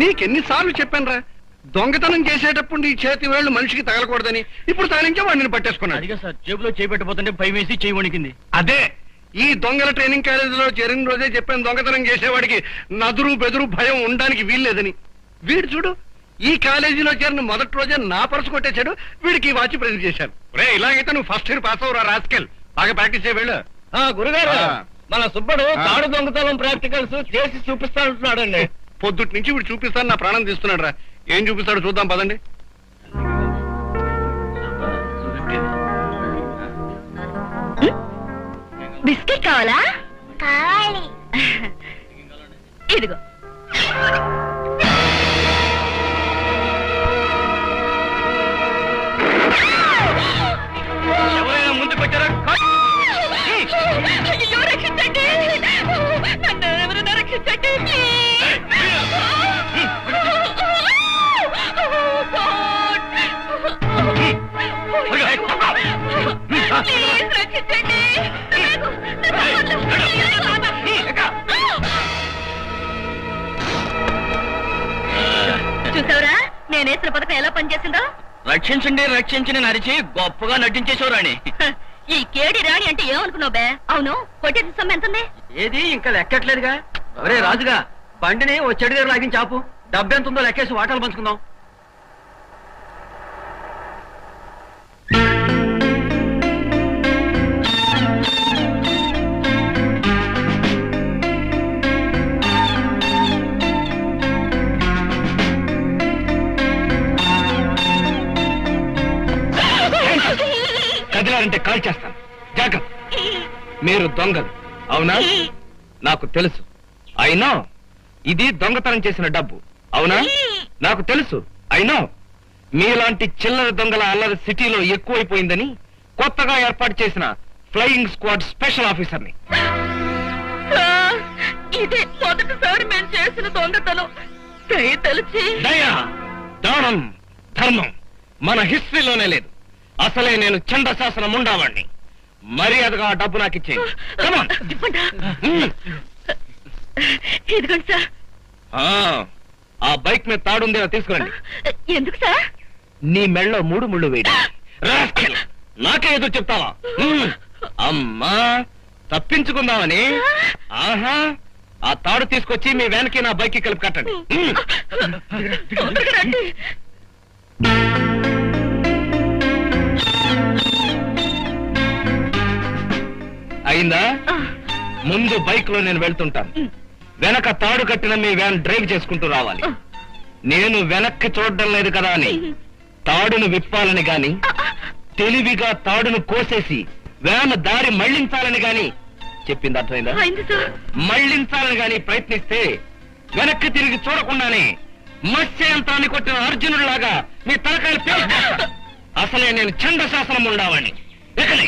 నీకెన్నిసార్లు చెప్పానురా దొంగతనం చేసేటప్పుడు నీ చేతి వేళ్ళు మనిషికి తగలకూడదని ఇప్పుడు తానించే వాడిని పట్టేసుకున్నాడు అదిగా సార్ జేబులో చేపెట్టబోతుంటే భయం వేసి చేయి వణికింది. అదే ఈ దొంగల ట్రైనింగ్ కాలేజీలో చేరిన రోజే చెప్పాను దొంగతనం చేసేవాడికి నదురు బెదురు భయం ఉండడానికి వీల్లేదని. వీడు చూడు ఈ కాలేజీలో చేరిన మొదటి రోజే నా పరసు కొట్టేశాడు వీడికి ఈ వాచ్ ప్రజెంట్ చేశాను. రే ఇలాగైతే నువ్వు ఫస్ట్ ఇయర్ పాస్ అవరా రాస్కెల్? బాగా ప్రాక్టీస్ చేయ వెళ్ళు. గురుగారు. మన సుబ్బడు. తాడు దొంగతనం ప్రాక్టికల్స్ చేసి చూపిస్తానంటున్నాడండి. పొద్దుటి నుంచి వీడు చూపిస్తాను నా ప్రాణం తీస్తున్నాడు రా ఏం చూపిస్తాడు చూద్దాం పదండి. బిస్కెట్ కావాలా? కావాలి. ఇదిగో. చూసావురా? నేనేసిన పథకం ఎలా పనిచేసిందో? రక్షించండి రక్షించండి నరిచి గొప్పగా నటించేశావు రాణి. ఈ కేడి రాణి అంటే ఏమనుకున్నావు బే? అవును కొట్టేసిన సొమ్ము ఎంతుంది? ఏది ఇంకా లెక్కట్లేదుగా? ఒరే రాజుగా బండిని ఓ చెడు దగ్గర లాగిన చాపు డబ్బెంత ఉందో లెక్కేసి వాటాలు పంచుకుందాం. కాల్ చేస్తాను. జాగ్రత్త. మీరు దొంగలు. అవునా? నాకు తెలుసు. అయినా ఇది దొంగతనం చేసిన డబ్బు. అవునా? నాకు తెలుసు. అయినా మీలాంటి చిల్లర దొంగల అల్లరి సిటీలో ఎక్కువైపోయిందని కొత్తగా ఏర్పాటు చేసిన ఫ్లయింగ్ స్క్వాడ్ స్పెషల్ ఆఫీసర్ని. సార్, ఇదే మొదటిసారి మేము చేసిన దొంగతనం. దయ తెలిసి దయ దానం ధర్మం మన హిస్టరీలోనే లేదు. అసలే నేను చండశాసనం ఉండేవాణ్ణి. మర్యాదగా ఆ డబ్బు నాకు ఇచ్చేయండి. ఇవ్వండా? ఇదిగోండి సార్. ఆ, ఆ బైక్ మీద తాడుందేనా తీసుకురండి. ఎందుకు సార్? నీ మెళ్ళో మూడు ముళ్ళు వేయడం. నాకే ఎదురు చెప్తావా? మ్మ్. అమ్మా తప్పించుకుందామని. ఆహా ఆ తాడు తీసుకొచ్చి మీ వ్యాన్కి నా బైక్ కలిపి కట్టండి. రండి. అయిందా? ముందు బైక్లో నేను వెళ్తుంటాను. వెనక తాడు కట్టిన మీ వ్యాన్ డ్రైవ్ చేసుకుంటూ రావాలి. నేను వెనక్కి చూడడం లేదు కదా అని. తాడును విప్పాలని గాని తెలివిగా తాడును కోసేసి వ్యాన్ దారి మళ్ళించాలని గాని చెప్పింది అర్థమైందా? మళ్ళించాలని గాని ప్రయత్నిస్తే వెనక్కి తిరిగి చూడకుండానే మత్స్య యంత్రాన్ని కొట్టిన అర్జునుడిలాగా మీ తలకాయలు. అసలే నేను చండశాసనం ఉండేవాణ్ణి ఎక్కడి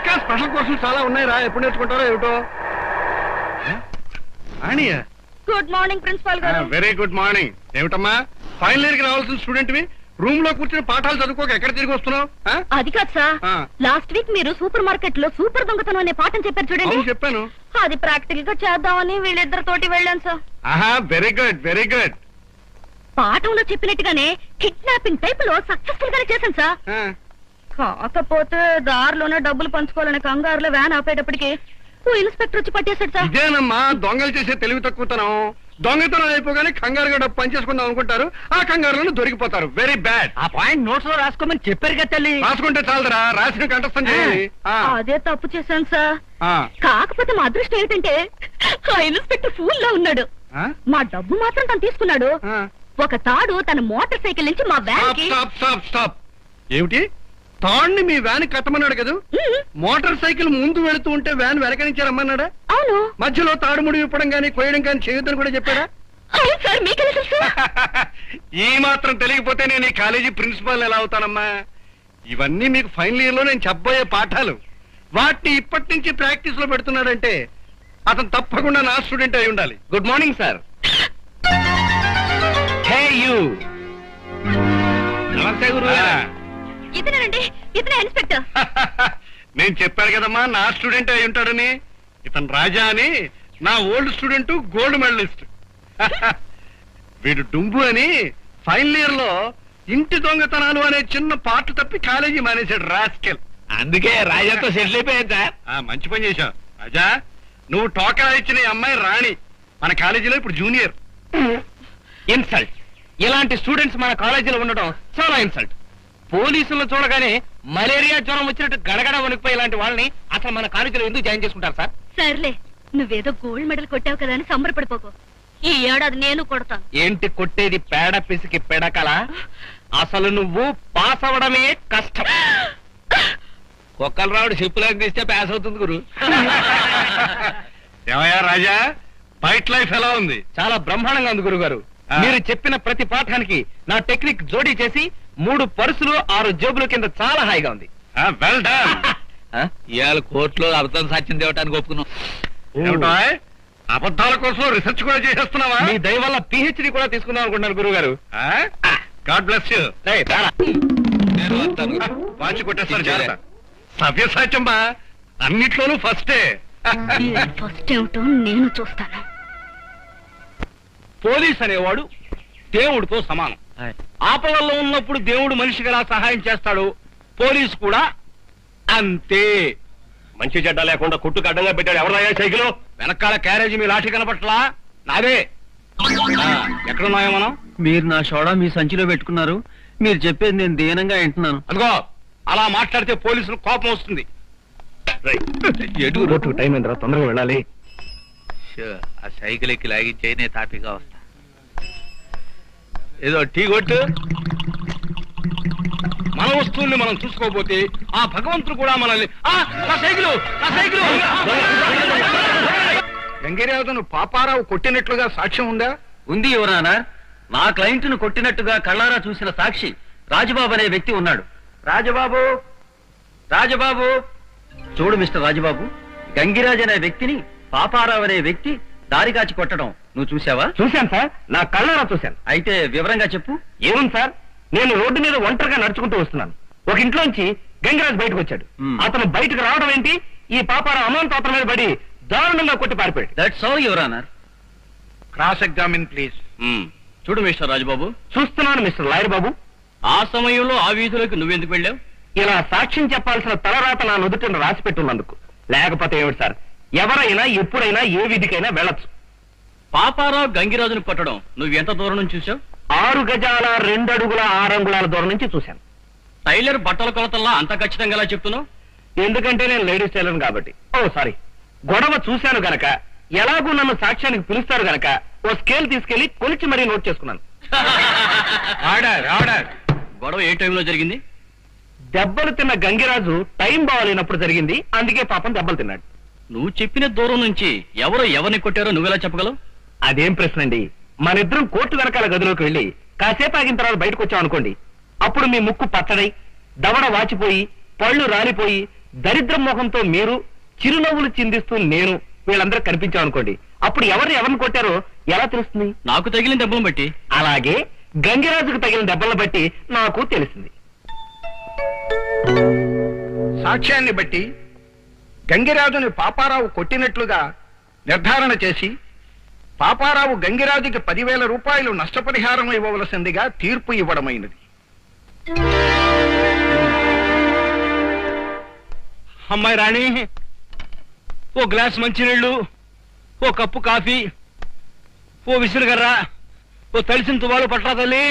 ఇంకా స్పెషల్ కోర్సులు చాలా ఉన్నాయి రా ఎప్పుడు నేర్చుకుంటారో ఏమిటో? ఆనియా. గుడ్ మార్నింగ్ ప్రిన్సిపాల్ గారు. Very good morning. ఏమిటమ్మా? ఫైనల్ ఇయర్కి రావాల్సిన స్టూడెంట్ వి రూమ్లో కూర్చుని పాఠాలు చదువుకోక ఎక్కడ తిరిగి వస్తున్నావు? ఆ? అది కాదు సార్. లాస్ట్ వీక్ మీరు సూపర్ మార్కెట్లో సూపర్ దొంగతనం అనే పాఠం చెప్పారు చూడండి. అవును చెప్పాను. అది ప్రాక్టికల్గా చేద్దామని వీళ్ళిద్దరితోటి వెళ్ళాను సార్. ఆహా వెరీ గుడ్ వెరీ గుడ్. పాఠంలో చెప్పినట్టుగానే కిడ్నాపింగ్ టైప్లో సక్సెస్ఫుల్ గానే చేశాను సార్. కాకపోతే దారిలోనే డబ్బులు పంచుకోవాలనే కంగారులో వ్యాన్ ఆపేటప్పటికి ఓ ఇన్స్పెక్టర్ వచ్చి పట్టేశాడు సార్. ఇదేనమ్మా దొంగలు చేసే తెలివి తక్కువతనం. దొంగతనం అయిపోగానే కంగారుగా డబ్బు పనిచేసుకుందాం అనుకుంటారు. ఆ కంగారులో దొరికిపోతారు. వెరీ బ్యాడ్ ఆ పాయింట్ నోట్స్లో రాసుకోమని చెప్పారు కదా తల్లి. రాసుకుంటే చాలదరా రాసిన కంఠస్థం చేయాలి ఆ, అదే తప్పు చేశాను సార్. ఆ. కాకపోతే మా అదృష్టం ఏంటంటే ఆ ఇన్స్పెక్టర్ ఫూల్లో ఉన్నాడు. ఆ? మా డబ్బు మాత్రం తను తీసుకున్నాడు. ఆ. ఒక తాడు తన మోటార్ సైకిల్ నుంచి మా వ్యాన్ స్టాప్కి స్టాప్ స్టాప్ స్టాప్ ఏమిటి? తాణ్ణి మీ వ్యాన్ కట్టమన్నాడు కదా? మోటార్ సైకిల్ ముందు వెళుతూ ఉంటే వ్యాన్ వెనక నుంచి రమ్మన్నాడా అవును. మధ్యలో తాడు ముడి విప్పడం గానీ కొయ్యడం కానీ చేయొద్దని కూడా చెప్పాడా? అవును సార్ మీకెలా తెలుసు? ఈ మాత్రం తెలియకపోతే నేను ఈ కాలేజీ ప్రిన్సిపాల్ ఎలా అవుతానమ్మా? ఇవన్నీ మీకు ఫైనల్ ఇయర్లో నేను చెప్పబోయే పాఠాలు. వాటిని ఇప్పటి నుంచి ప్రాక్టీస్లో పెడుతున్నాడంటే అతను తప్పకుండా నా స్టూడెంట్ అయి ఉండాలి. Good morning sir. నమస్తే గురు ఇతనేనండి? ఇతనే ఇన్స్పెక్టర్. నేను చెప్పాను కదమ్మా నా స్టూడెంట్ అయి ఉంటాడని. ఇతను రాజా అని నా ఓల్డ్ స్టూడెంట్ గోల్డ్ మెడలిస్ట్. వీడు డుంబు అని ఫైనల్ ఇయర్లో ఇంటి దొంగతనాలు అనే చిన్న పార్ట్ తప్పి కాలేజీ మానేశాడు రాస్కెల్. అందుకే రాజాతో సెటిల్ అయిపోయాను సార్. ఆ మంచి పని చేశావు. రాజా నువ్వు టోకా ఇచ్చిన ఈ అమ్మాయి రాణి. మన కాలేజీలో ఇప్పుడు జూనియర్. ఇన్సల్ట్. ఇలాంటి స్టూడెంట్స్ మన కాలేజీలో ఉండడం చాలా ఇన్సల్ట్. పోలీసులను చూడగానే మలేరియా జ్వరం వచ్చినట్టు గడగడ వణికిపోయి ఇలాంటి వాళ్ళని అసలు మన కాలేజీలో ఎందుకు జాయిన్ చేసుకుంటారు సార్? సర్లే నువ్వేదో గోల్డ్ మెడల్ కొట్టావు కదా అని సంబరపడిపోకు. ఈ ఏడాది నేను కొడతాను. ఏంటి కొట్టేది పేడ పిసికి పెడకల? అసలు నువ్వు పాస్ అవడమే కష్టం. కుక్కల రావుడు చెప్పులకు తీస్తే పాస్ అవుతుంది గురు. ఏమయ్యా రాజా బయట లైఫ్ ఎలా ఉంది? చాలా బ్రహ్మాండంగా ఉంది గురుగారు. మీరు చెప్పిన ప్రతి పాఠానికి నా టెక్నిక్ జోడీ చేసి మూడు పర్సులు ఆరు జేబుల కింద చాలా హాయిగా ఉంది. వెల్ డన్ ఇవాళ కోర్టులో అర్థం సాక్ష్యం తేవటానికి ఒప్పుకున్నాం. అబద్ధాల కోసం రీసెర్చ్ కూడా చేసేస్తున్నావా? మీ దయ వల్ల పిహెచ్డి కూడా తీసుకుందాం అనుకుంటున్నాను గురువు గారు గాడ్ బ్లెస్ యూ నేను వస్తాను. వాచి కొట్టేస్తారు జాగ్రత్త. సవ్యసాచం బా. అన్నిట్లోనూ ఫస్టే ఫస్ట్ ఏమిటో నేను చూస్తాను. పోలీస్ అనేవాడు దేవుడితో సమానం. ఆపదల్లో ఉన్నప్పుడు దేవుడు మనిషికి ఎలా సహాయం చేస్తాడు? పోలీస్ కూడా అంతే. మంచి చెడ్డ లేకుండా కొట్టుకు అడ్డంగా పెట్టాడు ఎవరయ్యా సైకిల్? వెనకాల క్యారేజీ మీ లాఠీ కనపట్లా నాదే. ఎక్కడున్నాయో మనం? మీరు నా షోడా మీ సంచిలో పెట్టుకున్నారు. మీరు చెప్పేది నేను దీనంగా వింటున్నాను. అదిగో అలా మాట్లాడితే పోలీసులు కోపం వస్తుంది. ఎటు టైం అయిందిరా తొందరగా వెళ్ళాలి. ఆ సైకిల్ ఎక్కి లాగించే నేను తాపిగా వస్తా. ఏదో టీ కొట్టు. మన వస్తువుల్ని మనం చూసుకోకపోతే ఆ భగవంతుడు కూడా మనల్ని ఆ, నా సైకిలు నా సైకిలు. గంగిరాజును పాపారావు కొట్టినట్లుగా సాక్ష్యం ఉందా? ఉంది యువరానా నా క్లయింట్ను కొట్టినట్టుగా కళ్ళారా చూసిన సాక్షి రాజబాబు అనే వ్యక్తి ఉన్నాడు. రాజబాబు! రాజబాబు! చూడు మిస్టర్ రాజబాబు గంగిరాజ్ అనే వ్యక్తిని పాపారావు అనే వ్యక్తి దారి కాచి కొట్టడం నువ్వు చూసావా చూశాను సార్. నా కళ్ళారా చూశాను. అయితే వివరంగా చెప్పు. ఏముంది సార్? నేను రోడ్డు మీద ఒంటరిగా నడుచుకుంటూ వస్తున్నాను. ఒక ఇంట్లోంచి గంగరాజ్ బయటకు వచ్చాడు. అతను బయటకు రావడం ఏంటి? ఈ పాపారావు అమౌంట్ అతని మీద పడి దారుణంగా కొట్టి పారిపోయాడు. That's all your honour cross examine please చూడు మిస్టర్ రాజబాబు. చూస్తున్నాను మిస్టర్ లాయర్ బాబు. ఆ సమయంలో ఆ వీధిలోకి నువ్వెందుకు వెళ్ళావు? ఇలా సాక్ష్యం చెప్పాల్సిన తలరాత నా నుదుటిని రాసి పెట్టున్నందుకు లేకపోతే ఏమిటి సార్? ఎవరైనా ఎప్పుడైనా ఏ విధికైనా వెళ్ళొచ్చు. పాపారావు గంగిరాజును కొట్టడం నువ్వు ఎంత దూరం నుంచి చూసావు? ఆరు గజాల రెండు అడుగుల ఆరు అంగుళాల దూరం నుంచి చూశాను. టైలర్ బట్టల కొలతల్లా అంత ఖచ్చితంగా ఎలా చెప్తున్నావు? ఎందుకంటే నేను లేడీస్ టైలర్ కాబట్టి. Oh sorry. గొడవ చూశాను గనక ఎలాగూ నన్ను సాక్ష్యానికి పిలుస్తారు గనక ఓ స్కేల్ తీసుకెళ్ళి కొలిచి మరీ నోట్ చేసుకున్నాను. ఆర్డర్ ఆర్డర్ గొడవ ఏ టైంలో జరిగింది? దెబ్బలు తిన్న గంగిరాజు టైం బాగాలేనప్పుడు జరిగింది అందుకే పాపం దెబ్బలు తిన్నాడు. నువ్వు చెప్పిన దూరం నుంచి ఎవరు ఎవరిని కొట్టారో నువ్వెలా చెప్పగలవు? అదేం ప్రశ్న అండి మనిద్దరం కోర్టు వెనకాల గదిలోకి వెళ్ళి కాసేపు ఆగిన తర్వాత బయటకు వచ్చాం అనుకోండి. అప్పుడు మీ ముక్కు పచ్చడై దవడ వాచిపోయి పళ్ళు రాలిపోయి దరిద్రం ముఖంతో మీరు చిరునవ్వులు చిందిస్తూ నేను వీళ్ళందరూ కనిపించాం అనుకోండి. అప్పుడు ఎవరు ఎవరిని కొట్టారో ఎలా తెలుస్తుంది? నాకు తగిలిన దెబ్బను బట్టి. అలాగే గంగిరాజుకు తగిన దెబ్బలను బట్టి నాకు తెలిసింది సాక్ష్యాన్ని బట్టి గంగిరాజుని పాపారావు కొట్టినట్లుగా నిర్ధారణ చేసి పాపారావు గంగిరాజుకి పదివేల రూపాయలు నష్టపరిహారం ఇవ్వవలసిందిగా తీర్పు ఇవ్వడమైనది. అమ్మాయి రాణి ఓ గ్లాస్ మంచినీళ్ళు ఓ కప్పు కాఫీ ఓ విసురుగర్ర ఓ తలిసిన తువాలు పట్రా తల్లి.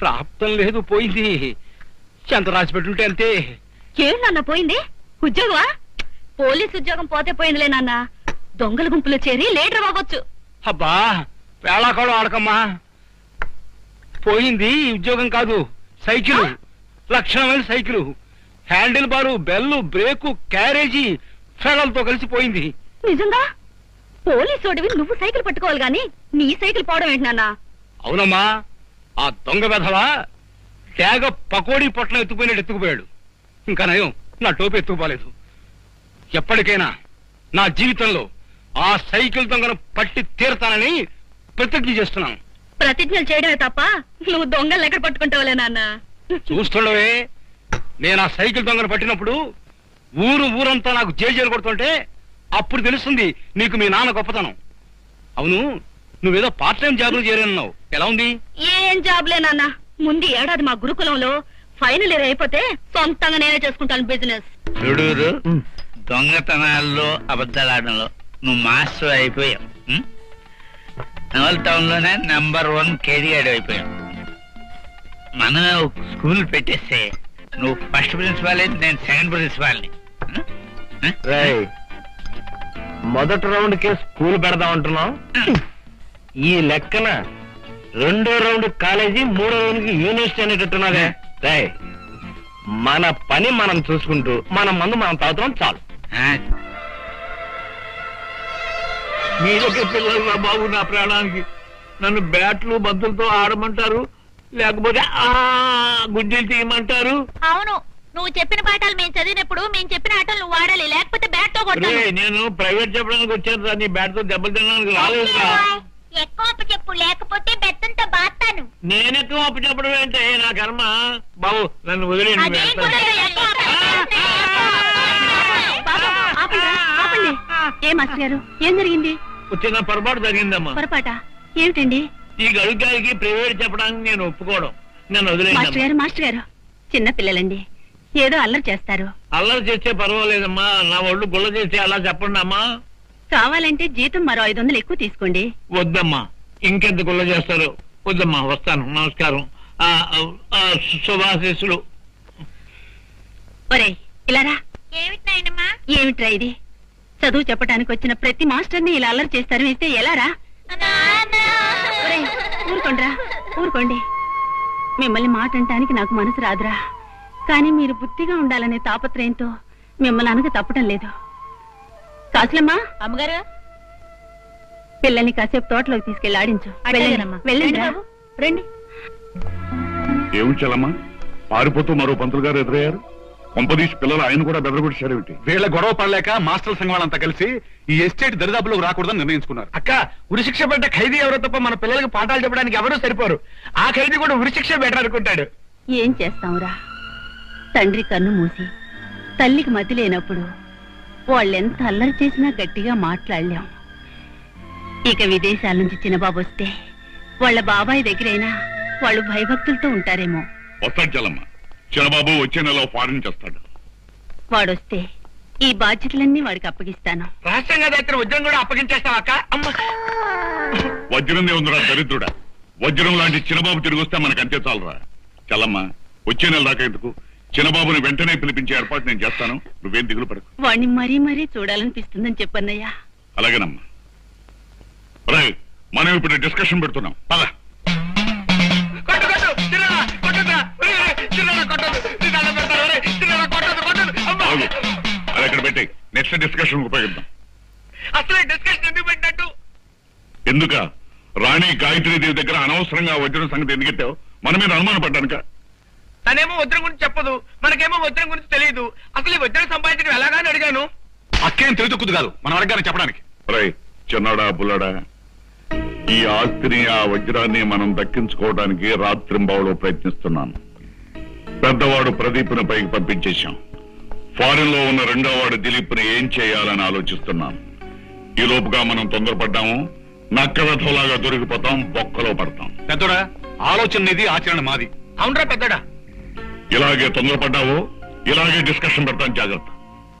ప్రాప్తం లేదు పోయింది. ఎంత రాసి పెట్టుంటే అంతే. ఏం నాన్న పోయింది? ఉద్యోగమా? పోలీస్ ఉద్యోగం పోతే పోయిందిలే నాన్న. దొంగల గుంపులో చేరి లీడర్ అవ్వచ్చు. అబ్బా వేళాకోళం ఆడకమ్మా. పోయింది ఉద్యోగం కాదు cycle. లక్షణమైన cycle. Handle bar bell brake carriage ఫెడలతో కలిసి పోయింది. నిజంగా? పోలీసోడివి నువ్వు సైకిల్ పట్టుకోవాలి గాని నీ సైకిల్ పోవడం ఏంటి నాన్న? అవునమ్మా ఆ దొంగ వెధవా తేగ పకోడీ పొట్లం ఎత్తుకుపోయినట్టు ఎత్తుకుపోయాడు. ఇంకా నయం నా టోపీ ఎత్తుకుపోలేదు. ఎప్పటికైనా నా జీవితంలో ఆ సైకిల్ దొంగను పట్టి తీరతానని ప్రతిజ్ఞ చేస్తున్నాను. ప్రతిజ్ఞలు చేయడమే తప్ప నువ్వు దొంగలు ఎక్కడ పట్టుకుంటావులే నాన్న? చూస్తుండవే నేను ఆ సైకిల్ దొంగను పట్టినప్పుడు ఊరు ఊరంతా నాకు జేజేలు కొడుతుంటే అప్పుడు తెలుస్తుంది నీకు మీ నాన్న గొప్పతనం. అవును నువ్వేదో పార్ట్ టైం జాబులు చేరన్నావు ఎలా ఉంది? ఏం జాబ్లే నాన్న? ముందు ఏడాది మా గురుకులంలో ఫైనల్ ఇయర్ అయిపోతే సొంతంగా నేనే చేసుకుంటాను బిజినెస్ దొంగతనాల్లో అబద్ధాలాడడంలో నువ్వు మాస్టర్ అయిపోయావు? నవల్ టౌన్లోనే నెంబర్ వన్ కేడిగాడు అయిపోయావు మనం ఒక స్కూల్ పెట్టేస్తే నువ్వు ఫస్ట్ ప్రిన్సిపాల్ అయితే నేను సెకండ్ ప్రిన్సిపాల్ని? ఉం? మొదటి రౌండ్ కే స్కూల్ పెడదాం అంటున్నాం ఈ లెక్కన రెండో రౌండ్ కాలేజీ మూడో రౌండ్కి యూనివర్సిటీ అనేటట్టున్నదే రేయ్ మన పని మనం చూసుకుంటూ మన మందు మనం తాగుతున్నాం చాలు మీరొక పిల్లలు బాబు నా ప్రాణానికి నన్ను బ్యాట్లు బంతులతో ఆడమంటారు లేకపోతే ఆ గుడ్డీలు తీయమంటారు అవును నువ్వు చెప్పిన పాఠాలు మేము చదివినప్పుడు మేము చెప్పిన ఆటలు నువ్వు వాడాలి లేకపోతే బ్యాట్తో నేను ప్రైవేట్ చెప్పడానికి వచ్చాను రా నీ బ్యాట్తో దెబ్బలు తినడానికి రాలేదు. ఎక్కువ చెప్పు లేకపోతే బెత్తంతో బాస్తాను నేనెక్కువ అప్పు చెప్పడం ఏంటే నా కర్మ బాబు నన్ను వదిలేండి ఏ మాస్టర్ గారు ఏం జరిగింది చిన్న పొరపాటు జరిగిందమ్మా. పొరపాట? ఏమిటండి? ఈ గడుగారికి ప్రైవేట్ చెప్పడానికి నేను ఒప్పుకోవడం. నన్ను మాస్టర్ గారు మాస్టర్ గారు. చిన్న పిల్లలండి. ఏదో అల్లరి చేస్తారు. అల్లరి చేస్తే పర్వాలేదమ్మా. నా ఒళ్ళు గుల్ల చేస్తే అలా చెప్పండి అమ్మా. కావాలంటే జీతం మరో ఐదు వందలు ఎక్కువ తీసుకోండి. వద్దమ్మా. ఇంకెంత గుల్ల చేస్తారు? వద్దమ్మా వస్తాను. నమస్కారం. శుభాశీస్సులు. ఒరేయ్ ఇలారా ఏమిట్రా ఇది? చదువు చెప్పడానికి వచ్చిన ప్రతి మాస్టర్ని ఇలా అల్లరి చేస్తారు వేస్తే ఎలారా ఊరుకోండ్రా ఊరుకోండి. మిమ్మల్ని మాట అంటానికి నాకు మనసు రాదురా. కానీ మీరు బుద్ధిగా ఉండాలనే తాపత్రయంతో మిమ్మల్ని అనక తప్పటం లేదు. కాసులమ్మా? అమ్మగారు? పిల్లల్ని కాసేపు తోటలోకి తీసుకెళ్ళి ఆడించు. వెళ్ళండి. రండి ఏమి చలమ్మా పారిపోతూ మరో పంతులు గారు ఎదురయ్యారు? కొంపదీసి పిల్లలు ఆయన కూడా బెదరగొట్టారేమిటి వీళ్ళ గొడవ పడలేక మాస్టర్ సంఘం వాళ్ళంతా కలిసి ఈ ఎస్టేట్ దరిదాపులోకి రాకూడదని నిర్ణయించుకున్నారు. అక్క ఉరిశిక్ష పడ్డ ఖైదీ ఎవరో తప్ప మన పిల్లలకి పాఠాలు చెప్పడానికి ఎవరూ సరిపోరు. ఆ ఖైదీ కూడా ఉరిశిక్ష బెటర్ అనుకుంటాడు. ఏం చేస్తాంరా తండ్రి కన్ను మూసి తల్లికి మతి లేనప్పుడు వాళ్ళెంత అల్లరి చేసినా గట్టిగా మాట్లాడలేం. ఇక విదేశాల నుంచి చిన్నబాబు వస్తే వాళ్ళ బాబాయ్ దగ్గరైనా వాళ్ళు భయభక్తులతో ఉంటారేమో. వస్తాడు చలమ్మ చిన్నబాబు వచ్చే నెల ఫారిన్ చేస్తాడు. వాడొస్తే ఈ బాధ్యతలన్నీ వాడికి అప్పగిస్తాను. రహస్యంగా దగ్గర ఉద్యోగం కూడా అప్పగించేస్తావు అక్క? అమ్మ. వజ్రం ఉందిరా దరిద్రుడా. వజ్రం లాంటి చిన్నబాబు తిరిగి వస్తే మనకు అంతే చాలరా. చలమ్మ వచ్చే నెల దాకా ఎందుకు? చిన్నబాబుని వెంటనే పిలిపించే ఏర్పాటు నేను చేస్తాను. నువ్వేం దిగులు పడకు. వాడిని మరీ మరీ చూడాలనిపిస్తుందని చెప్పన్నయ్యా. అలాగేనమ్మా. మనం ఇప్పుడు డిస్కషన్ పెడుతున్నాం. పద. ఆగు. అది అక్కడ పెట్టి నెక్స్ట్ డిస్కషన్ ఉపయోగిద్దాం. అసలు డిస్కషన్ ఎందుకు పెట్టినట్టు? ఎందుక? రాణి గాయత్రీదేవి దగ్గర అనవసరంగా వజ్రం సంగతి ఎందుకెత్తావు మన మీద అనుమానం పడ్డానుక? తనేమో వజ్రం గురించి చెప్పదు. మనకేమో వజ్రం గురించి తెలియదు. అసలు ఈ వజ్రం సంపాదించడం ఎలాగాని అడిగాను. అక్కేం తెలియదుక్కుదు కాదు. మనం అడగానే చెప్పడానికి. రై చిన్నాడా బుల్లడా? ఈ ఆస్తిని ఆ వజ్రాన్ని మనం దక్కించుకోవడానికి రాత్రింబావులో ప్రయత్నిస్తున్నాను. పెద్దవాడు ప్రదీప్ను పైకి పంపించేశాం. ఫారిన్లో ఉన్న రెండో వాడు దిలీప్ని ఏం చేయాలని ఆలోచిస్తున్నాను ఈ లోపుగా మనం తొందరపడ్డాము. నక్క వెధలాగా దొరికిపోతాం బొక్కలో పడతాం. పెద్దోడా ఆలోచన నీది ఆచరణ మాది. అవునరా పెద్దడా? ఇలాగే తొందరపడ్డావు ఇలాగే డిస్కషన్ పెడతాం జాగ్రత్త.